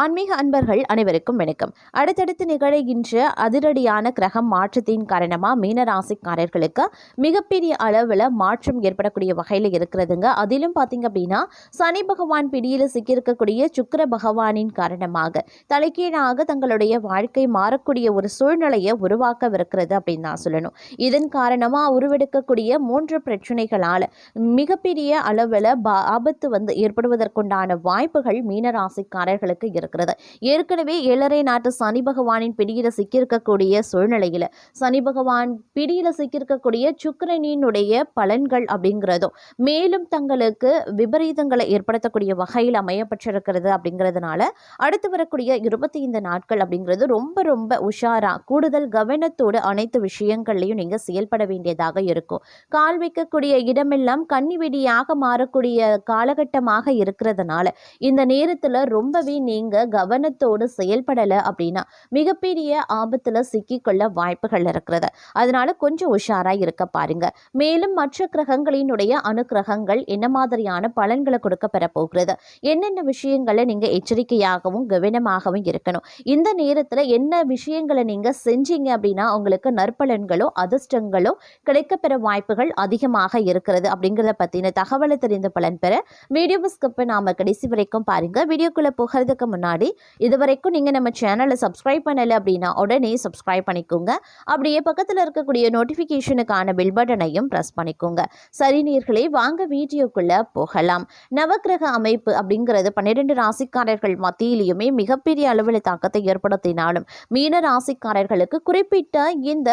ஆன்மீக அன்பர்கள் அனைவருக்கும் வணக்கம். அடுத்தடுத்து நிகழ்கின்ற அதிரடியான கிரகம் மாற்றத்தின் காரணமாக மீனராசிக்காரர்களுக்கு மிகப்பெரிய அளவில் மாற்றம் ஏற்படக்கூடிய வகையில் இருக்கிறதுங்க. அதிலும் பார்த்தீங்க அப்படின்னா சனி பகவான் பிடியில் சிக்கியிருக்கக்கூடிய சுக்கர பகவானின் காரணமாக தலைகீழாக தங்களுடைய வாழ்க்கை மாறக்கூடிய ஒரு சூழ்நிலையை உருவாக்கவிருக்கிறது அப்படின்னு தான் சொல்லணும். இதன் காரணமாக உருவெடுக்கக்கூடிய மூன்று பிரச்சனைகளால் மிகப்பெரிய அளவில் பா- ஆபத்து வந்து ஏற்படுவதற்குண்டான வாய்ப்புகள் மீனராசிக்காரர்களுக்கு இருக்கிறது ஏற்கனவே ஏழரை நாட்டு சனி பகவானின் பிடியில சிக்கியிருக்கக்கூடிய சூழ்நிலையில சனி பகவான் பிடியில் சிக்கியிருக்கக்கூடிய சுக்கரனினுடைய பலன்கள் அப்படிங்கிறதும் மேலும் தங்களுக்கு விபரீதங்களை ஏற்படுத்தக்கூடிய வகையில் அமையப்பட்டிருக்கிறது அப்படிங்கிறதுனால அடுத்து வரக்கூடிய இருபத்தி ஐந்து நாட்கள் அப்படிங்கிறது ரொம்ப ரொம்ப உஷாரா கூடுதல் கவனத்தோடு அனைத்து விஷயங்கள்லையும் நீங்க செயல்பட வேண்டியதாக இருக்கும். கால் வைக்கக்கூடிய இடமெல்லாம் கன்னிவெடியாக மாறக்கூடிய காலகட்டமாக இருக்கிறதுனால இந்த நேரத்துல ரொம்பவே கவனத்தோடு செயல்படலை அப்படின்னா மிகப்பெரிய ஆபத்துல சிக்கிக்கொள்ள வாய்ப்புகள் இருக்கிறது. அதனால கொஞ்சம் உஷாரா இருக்க பாருங்க. மேலும் மற்ற கிரகங்களினுடைய அணுக்கிரகங்கள் என்ன மாதிரியான பலன்களை கொடுக்க பெற போகிறது? என்னென்ன விஷயங்களை நீங்க எச்சரிக்கையாகவும் கவனமாகவும் இருக்கணும்? இந்த நேரத்துல என்ன விஷயங்களை நீங்க செஞ்சீங்க அப்படின்னா உங்களுக்கு நற்பலன்களோ அதிர்ஷ்டங்களோ கிடைக்கப்பெற வாய்ப்புகள் அதிகமாக இருக்கிறது அப்படிங்கிறத பத்தின தகவலை தெரிந்த பலன் பெற வீடியோ ஸ்கிப்பை நாம கடைசி வரைக்கும் பாருங்க. வீடியோக்குள்ள போகிறதுக்கு முன்னாடி இது வரைக்கும் நீங்கள் நம்ம சேனலை சப்ஸ்கிரைப் பண்ணலை அப்படின்னா உடனே சப்ஸ்கிரைப் பண்ணிக்கோங்க. அப்படியே பக்கத்தில் இருக்கக்கூடிய நோட்டிஃபிகேஷனுக்கான பில் பட்டனையும் ப்ரெஸ் பண்ணிக்கோங்க. சரி நீர்களே வாங்க வீடியோக்குள்ளே போகலாம். நவக்கிரக அமைப்பு அப்படிங்கிறது பன்னிரெண்டு ராசிக்காரர்கள் மத்தியிலையுமே மிகப்பெரிய அளவில் தாக்கத்தை ஏற்படுத்தினாலும் மீன ராசிக்காரர்களுக்கு குறிப்பிட்ட இந்த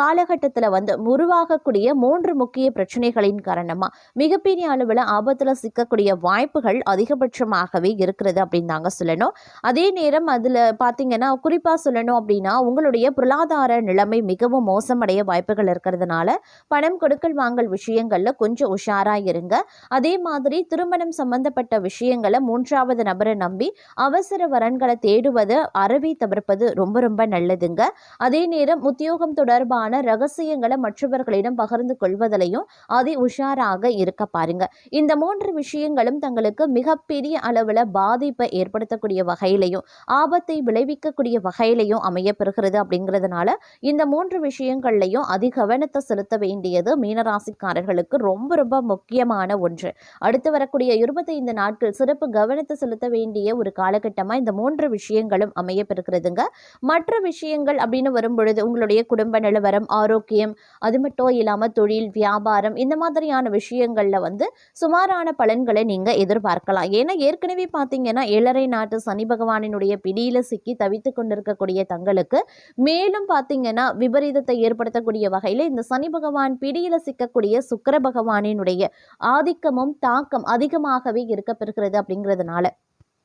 காலகட்டத்தில் வந்து உருவாகக்கூடிய மூன்று முக்கிய பிரச்சனைகளின் காரணமாக மிகப்பெரிய அளவில் ஆபத்தில் சிக்கக்கூடிய வாய்ப்புகள் அதிகபட்சமாகவே இருக்கிறது அப்படின்னு தாங்க சொல்லணும். அதே நேரம் அதில் பார்த்தீங்கன்னா குறிப்பாக சொல்லணும் அப்படின்னா உங்களுடைய பொருளாதார நிலைமை மிகவும் மோசமடைய வாய்ப்புகள் இருக்கிறதுனால பணம் கொடுக்கல் வாங்கல் விஷயங்களில் கொஞ்சம் உஷாராக இருங்க. அதே மாதிரி திருமணம் சம்பந்தப்பட்ட விஷயங்களை மூன்றாவது நபரை நம்பி அவசர வரன்களை தேடுவது அறவே தவிர்ப்பது ரொம்ப ரொம்ப நல்லதுங்க. அதே நேரம் உத்தியோகம் தொடர்பான ரகசியங்களை மற்றவர்களிடம் பகிர்ந்து கொள்வதிலையும் அதை உஷாராக இருக்க பாருங்க. இந்த மூன்று விஷயங்களும் தங்களுக்கு மிகப்பெரிய அளவில் பாதிப்பை ஏற்படுத்தக்கூடிய வகையிலையும் ஆபத்தை விளைவிக்கக்கூடிய வகையிலையும் அமையப்பெறுகிறது அப்படிங்கிறதுனால இந்த மூன்று விஷயங்கள்லையும் அதிக கவனத்தை செலுத்த வேண்டியது மீனராசிக்காரர்களுக்கு ரொம்ப ரொம்ப முக்கியமான ஒன்று. அடுத்து வரக்கூடிய இருபத்தைந்து நாட்கள் சிறப்பு கவனத்தை செலுத்த வேண்டிய ஒரு காலகட்டமாக இந்த மூன்று விஷயங்களும் அமையப்பெறுகிறதுங்க. மற்ற விஷயங்கள் அப்படின்னு வரும்பொழுது உங்களுடைய குடும்ப நிலவரம் ஆரோக்கியம் அது மட்டும் இல்லாமல் தொழில் வியாபாரம் இந்த மாதிரியான விஷயங்களில் வந்து சுமாரான பலன்களை நீங்கள் எதிர்பார்க்கலாம். ஏன்னா ஏற்கனவே பார்த்தீங்கன்னா ஏழரை நாட்டு சனி பகவானினுடைய பிடியில் சிக்கி தவித்து கொண்டிருக்கக்கூடிய தங்களுக்கு மேலும் பார்த்தீங்கன்னா விபரீதத்தை ஏற்படுத்தக்கூடிய வகையில் இந்த சனி பகவான் பிடியில் சிக்கக்கூடிய சுக்கர பகவானினுடைய ஆதிக்கமும் தாக்கம் அதிகமாகவே இருக்கப்பெறுகிறது அப்படிங்கிறதுனால.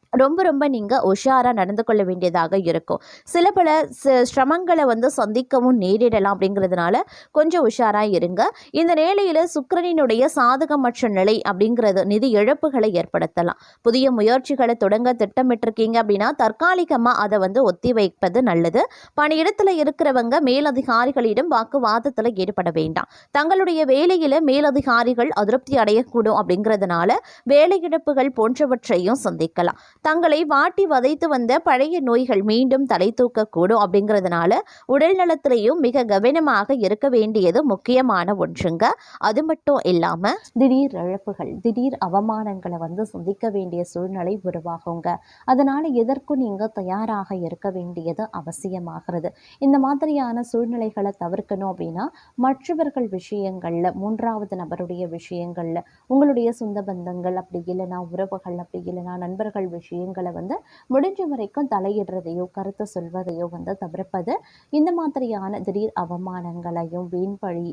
ரொம்ப ரொம்ப நீங்கள் உஷாராக நடந்து கொள்ள வேண்டியதாக இருக்கும். சில பல ச- சிரமங்களை வந்து சந்திக்கவும் நேரிடலாம் அப்படிங்கிறதுனால கொஞ்சம் உஷாராக இருங்க. இந்த நிலையில் சுக்கரனினுடைய சாதகமற்ற நிலை அப்படிங்கிறது நிதி இழப்புகளை ஏற்படுத்தலாம். புதிய முயற்சிகளை தொடங்க திட்டமிட்டிருக்கீங்க அப்படின்னா தற்காலிகமாக அதை வந்து ஒத்தி வைப்பது நல்லது. பணியிடத்தில் இருக்கிறவங்க மேலதிகாரிகளிடம் வாக்குவாதத்தில் ஈடுபட வேண்டாம். தங்களுடைய வேலையில் மேலதிகாரிகள் அதிருப்தி அடையக்கூடும் அப்படிங்கிறதுனால வேலையிழப்புகள் போன்றவற்றையும் சந்திக்கலாம். தங்களை வாட்டி வதைத்து வந்த பழைய நோய்கள் மீண்டும் தலை தூக்கக்கூடும் அப்படிங்கிறதுனால உடல் நலத்திலையும் மிக கவனமாக இருக்க வேண்டியது முக்கியமான ஒன்றுங்க. அது மட்டும் இல்லாமல் திடீர் இழப்புகள் திடீர் அவமானங்களை வந்து சந்திக்க வேண்டிய சூழ்நிலை உருவாகுங்க. அதனால் எதற்கும் நீங்கள் தயாராக இருக்க வேண்டியது அவசியமாகிறது. இந்த மாதிரியான சூழ்நிலைகளை தவிர்க்கணும் அப்படின்னா மற்றவர்கள் விஷயங்களில் மூன்றாவது நபருடைய விஷயங்களில் உங்களுடைய சொந்த பந்தங்கள் அப்படி இல்லைனா உறவுகள் அப்படி இல்லைனா நண்பர்கள் விஷயங்களை வந்து முடிஞ்ச வரைக்கும் தலையிடுறதையோ கருத்து சொல்வதையோ வந்து தவிர்ப்பது இந்த மாதிரியான திடீர் அவமானங்களையும் வீண் பழி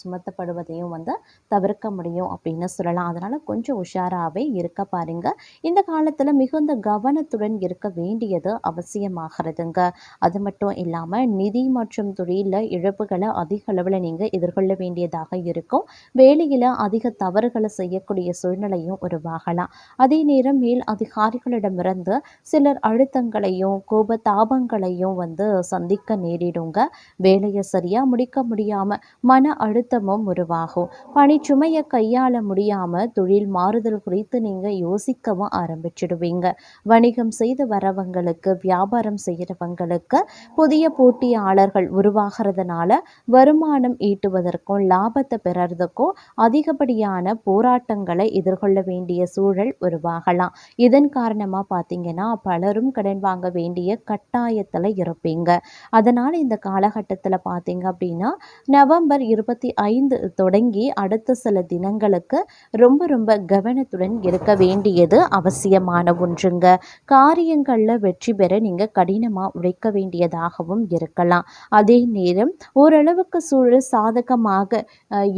சுமத்தப்படுவதையும் வந்து தவிர்க்க முடியும் அப்படின்னு சொல்லலாம். அதனால் கொஞ்சம் உஷாராகவே இருக்க பாருங்க. இந்த காலத்தில் மிகுந்த கவனத்துடன் இருக்க வேண்டியது அவசியமாகிறதுங்க. அது மட்டும் இல்லாமல் நிதி மற்றும் தொழிலில் இழப்புகளை அதிக அளவில் நீங்கள் எதிர்கொள்ள வேண்டியதாக இருக்கும். வேலையில் அதிக தவறுகளை செய்யக்கூடிய சூழ்நிலையும் உருவாகலாம். அதே நேரம் மேல் அதிகாரிகள் நண்பர்களிடமிருந்து சிலர் அழுத்தங்களையும் கோபதாபங்களையும் வந்து சந்திக்க நேரிடுங்க. வேலையை சரியாக முடிக்க முடியாமல் மன அழுத்தமும் உருவாகும். பணிச்சுமையை கையாள முடியாமல் தொழில் மாறுதல் குறித்து நீங்கள் யோசிக்கவும் ஆரம்பிச்சிடுவீங்க. வணிகம் செய்து வரவங்களுக்கு வியாபாரம் செய்கிறவங்களுக்கு புதிய போட்டியாளர்கள் உருவாகிறதுனால வருமானம் ஈட்டுவதற்கும் லாபத்தை பெறறதுக்கும் அதிகப்படியான போராட்டங்களை எதிர்கொள்ள வேண்டிய சூழல் உருவாகலாம். இதன் காரணமாக பார்த்தீங்கன்னா பலரும் கடன் வாங்க வேண்டிய கட்டாயத்தில் இருப்பீங்க. அதனால் இந்த காலகட்டத்தில் பார்த்தீங்க அப்படின்னா நவம்பர் இருபத்தி ஐந்து தொடங்கி அடுத்த சில தினங்களுக்கு ரொம்ப ரொம்ப கவனத்துடன் இருக்க வேண்டியது அவசியமான ஒன்றுங்க. காரியங்களில் வெற்றி பெற நீங்கள் கடினமாக உழைக்க வேண்டியதாகவும் இருக்கலாம். அதே நேரம் ஓரளவுக்கு சூழல் சாதகமாக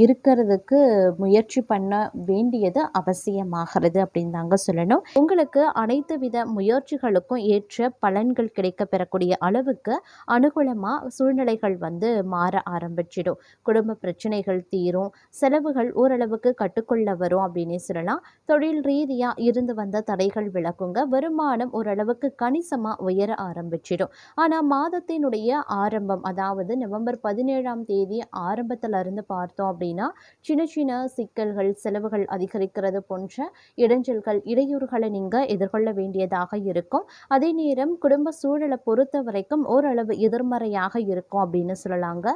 இருக்கிறதுக்கு முயற்சி பண்ண வேண்டியது அவசியமாகிறது அப்படின்னு தாங்க சொல்லணும். உங்களுக்கு அனைத்து வித முயற்சிகளுக்கும் ஏற்ற பலன்கள் கிடைக்க பெறக்கூடிய அளவுக்கு அனுகூலமாக சூழ்நிலைகள் வந்து மாற ஆரம்பிச்சிடும். குடும்ப பிரச்சனைகள் தீரும். செலவுகள் ஓரளவுக்கு கட்டுக்குள்ள வரும் அப்படின்னு சொல்லலாம். தொழில் ரீதியாக இருந்து வந்த தடைகள் விளக்குங்க வருமானம் ஓரளவுக்கு கணிசமாக உயர ஆரம்பிச்சிடும். ஆனால் மாதத்தினுடைய ஆரம்பம் அதாவது நவம்பர் பதினேழாம் தேதி ஆரம்பத்தில் இருந்து பார்த்தோம் அப்படின்னா சின்ன சின்ன சிக்கல்கள் செலவுகள் அதிகரிக்கிறது போன்ற இடைஞ்சல்கள் இடையூறுகளை நீங்கள் எதிர்கொள்ள கொள்ள வேண்டியதாக இருக்கும். அதே நேரம் குடும்ப சூழலை பொறுத்த வரைக்கும் ஓரளவு எதிர்மறையாக இருக்கும் அப்படின்னு சொல்லலாங்க.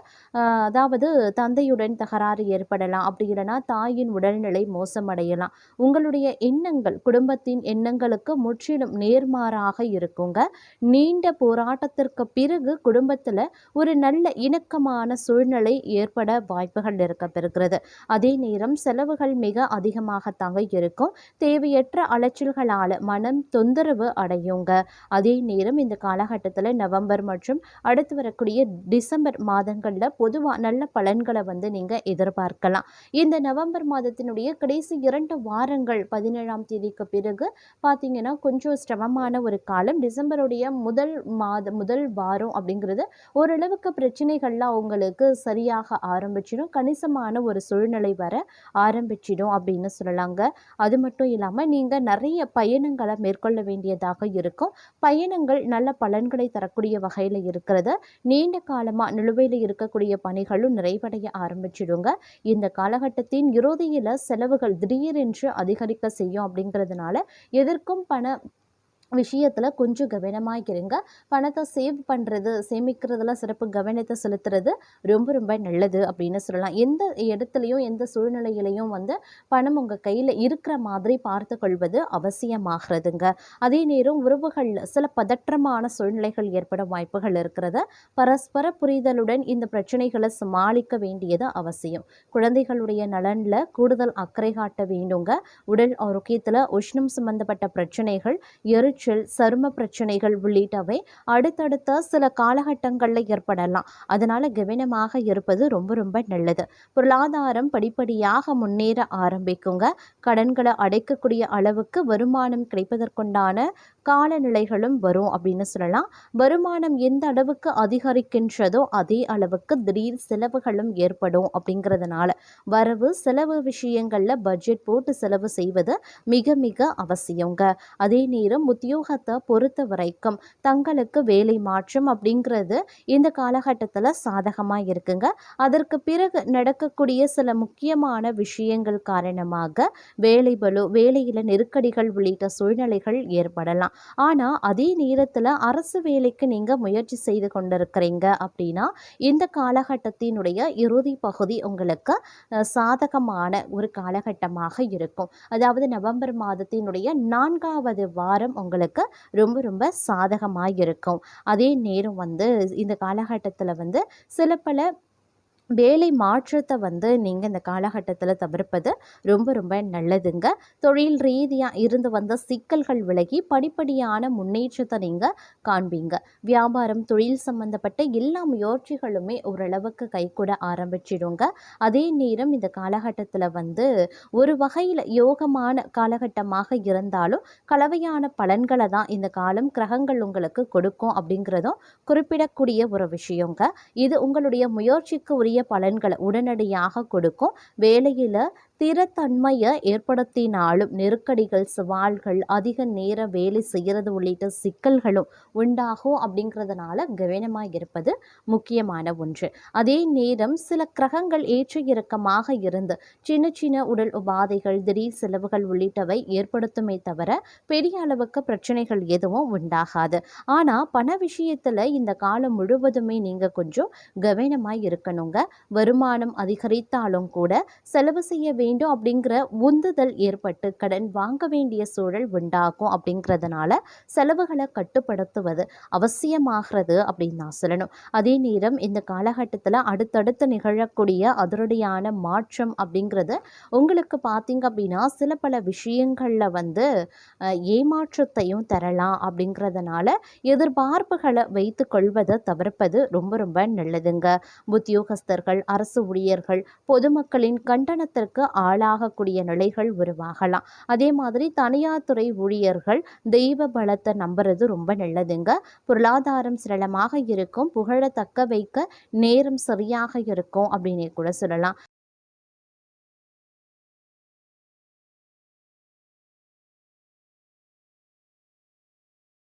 அதாவது தந்தையுடன் தகராறு ஏற்படலாம். அப்படி இல்லைன்னா தாயின் உடல்நிலை மோசமடையலாம். உங்களுடைய எண்ணங்கள் குடும்பத்தின் எண்ணங்களுக்கு முற்றிலும் நேர்மாறாக இருக்குங்க. நீண்ட போராட்டத்திற்கு பிறகு குடும்பத்தில் ஒரு நல்ல இணக்கமான சூழ்நிலை ஏற்பட வாய்ப்புகள் இருக்க பெறுகிறது அதே நேரம் செலவுகள் மிக அதிகமாகத்தாங்க இருக்கும். தேவையற்ற அலைச்சல்களால் மனம் தொந்தரவு அடையுங்க. அதே நேரம் இந்த காலகட்டத்தில் நவம்பர் மற்றும் அடுத்து வரக்கூடிய டிசம்பர் மாதங்களில் பொதுவாக நல்ல பலன்களை வந்து நீங்கள் எதிர்பார்க்கலாம். இந்த நவம்பர் மாதத்தினுடைய கடைசி இரண்டு வாரங்கள் பதினேழாம் தேதிக்கு பிறகு பார்த்தீங்கன்னா கொஞ்சம் சிரமமான ஒரு காலம். டிசம்பருடைய முதல் மாத முதல் வாரம் அப்படிங்கிறது ஓரளவுக்கு பிரச்சனைகள்லாம் உங்களுக்கு சரியாக ஆரம்பிச்சிடும். கணிசமான ஒரு சூழ்நிலை வர ஆரம்பிச்சிடும் அப்படின்னு சொல்லலாங்க. அது மட்டும் இல்லாமல் நீங்கள் நிறைய பயணங்களை மேற்கொள்ள வேண்டியதாக இருக்கும். பயணங்கள் நல்ல பலன்களை தரக்கூடிய வகையில் இருக்கிறது. நீண்ட காலமாக நிலுவையில் இருக்கக்கூடிய பணிகளும் நிறைவடைய ஆரம்பிச்சிடுங்க. இந்த காலகட்டத்தின் இறுதியில் செலவுகள் திடீரென்று அதிகரிக்க செய்யும் அப்படிங்கிறதுனால எதற்கும் பண விஷயத்தில் கொஞ்சம் கவனமாக இருங்க. பணத்தை சேவ் பண்ணுறது சேமிக்கிறதுல சிறப்பு கவனத்தை செலுத்துறது ரொம்ப ரொம்ப நல்லது அப்படின்னு சொல்லலாம். எந்த இடத்துலையும் எந்த சூழ்நிலையிலையும் வந்து பணம் உங்கள் கையில் இருக்கிற மாதிரி பார்த்து கொள்வது அவசியமாகிறதுங்க. அதே நேரம் உறவுகளில் சில பதற்றமான சூழ்நிலைகள் ஏற்பட வாய்ப்புகள் இருக்கிறத பரஸ்பர புரிதலுடன் இந்த பிரச்சனைகளை சமாளிக்க வேண்டியது அவசியம். குழந்தைகளுடைய நலனில் கூடுதல் அக்கறை காட்ட வேண்டுங்க. உடல் ஆரோக்கியத்தில் உஷ்ணம் சம்பந்தப்பட்ட பிரச்சனைகள் எரிச்சல் சரும பிரச்சனைகள் உள்ளிட்டவை அடுத்தடுத்த சில காலகட்டங்களில் ஏற்படலாம். அதனால் கவனமாக இருப்பது ரொம்ப ரொம்ப நல்லது. பொருளாதாரம் படிப்படியாக முன்னேற ஆரம்பிக்குங்க. கடன்களை அடைக்கக்கூடிய அளவுக்கு வருமானம் கிடைப்பதற்குண்டான காலநிலைகளும் வரும் அப்படின்னு சொல்லலாம். வருமானம் எந்த அளவுக்கு அதிகரிக்கின்றதோ அதே அளவுக்கு திடீர் செலவுகளும் ஏற்படும் அப்படிங்கிறதுனால வரவு செலவு விஷயங்களில் பட்ஜெட் போட்டு செலவு செய்வது மிக மிக அவசியங்க. அதே நேரம் முத்திய உத்தியோகத்தை பொறுத்த வரைக்கும் தங்களுக்கு வேலை மாற்றம் அப்படிங்கிறது இந்த காலகட்டத்தில் சாதகமாக இருக்குங்க. அதற்கு பிறகு நடக்கக்கூடிய சில முக்கியமான விஷயங்கள் காரணமாக வேலை பலு வேலையில் நெருக்கடிகள் உள்ளிட்ட சூழ்நிலைகள் ஏற்படலாம். ஆனால் அதே நேரத்தில் அரசு வேலைக்கு நீங்கள் முயற்சி செய்து கொண்டிருக்கிறீங்க அப்படின்னா இந்த காலகட்டத்தினுடைய இறுதி பகுதி உங்களுக்கு சாதகமான ஒரு காலகட்டமாக இருக்கும். அதாவது நவம்பர் மாதத்தினுடைய நான்காவது வாரம் உங்களுக்கு ரொம்ப ரொம்ப சாதகமாக இருக்கும் அதே நேரம் வந்து இந்த காலகட்டத்தில் வந்து சில பல வேலை மாற்றத்தை வந்து நீங்கள் இந்த காலகட்டத்தில் தவிர்ப்பது ரொம்ப ரொம்ப நல்லதுங்க. தொழில் ரீதியாக இருந்து வந்த சிக்கல்கள் விலகி படிப்படியான முன்னேற்றத்தை நீங்கள் காண்பீங்க. வியாபாரம் தொழில் சம்பந்தப்பட்ட எல்லா முயற்சிகளுமே ஓரளவுக்கு கைகூட ஆரம்பிச்சிடுங்க. அதே நேரம் இந்த காலகட்டத்தில் வந்து ஒரு வகையில் யோகமான காலகட்டமாக இருந்தாலும் கலவையான பலன்களை தான் இந்த காலம் கிரகங்கள் உங்களுக்கு கொடுக்கும் அப்படிங்கிறதும் குறிப்பிடக்கூடிய ஒரு விஷயங்க. இது உங்களுடைய முயற்சிக்கு உரிய பலன்களை உடனடியாக கொடுக்கும். வேலையில் ஸ்திரத்தன்மையை ஏற்படுத்தினாலும் நெருக்கடிகள் சவால்கள் அதிக நேரம் வேலை செய்கிறது உள்ளிட்ட சிக்கல்களும் உண்டாகும் அப்படிங்கிறதுனால கவனமாக இருப்பது முக்கியமான ஒன்று. அதே நேரம் சில கிரகங்கள் ஏற்ற இறக்கமாக இருந்து சின்ன சின்ன உடல் உபாதைகள் திடீர் செலவுகள் உள்ளிட்டவை ஏற்படுத்துமே தவிர பெரிய அளவுக்கு பிரச்சனைகள் எதுவும் உண்டாகாது. ஆனால் பண விஷயத்தில் இந்த காலம் முழுவதுமே நீங்கள் கொஞ்சம் கவனமாக இருக்கணுங்க. வருமானம் அதிகரித்தாலும் கூட செலவு செய்ய வேண்டும் அப்படிங்கிற உந்துதல் ஏற்பட்டு கடன் வாங்க வேண்டிய சூழல் உண்டாகும் அப்படிங்கிறதுனால செலவுகளை கட்டுப்படுத்துவது அவசியமாகிறது அப்படின்னு நான் சொல்லணும். அதே நேரம் இந்த காலகட்டத்தில் அடுத்தடுத்து நிகழக்கூடிய அதிரடியான மாற்றம் அப்படிங்கிறது உங்களுக்கு பார்த்தீங்க அப்படின்னா சில பல விஷயங்களில் வந்து ஏமாற்றத்தையும் தரலாம் அப்படிங்கிறதுனால எதிர்பார்ப்புகளை வைத்து கொள்வதை தவிர்ப்பது ரொம்ப ரொம்ப நல்லதுங்க. உத்தியோகஸ்தர்கள் அரசு ஊழியர்கள் பொதுமக்களின் கண்டனத்திற்கு ஆளாகக்கூடிய நிலைகள் உருவாகலாம். அதே மாதிரி தனியார் துறை ஊழியர்கள் தெய்வ பலத்தை நம்புறது ரொம்ப நல்லதுங்க. பொருளாதாரம் சரளமாக இருக்கும் புகழ தக்க வைக்க நேரம் சரியாக இருக்கும் அப்படின்னு கூட சொல்லலாம்.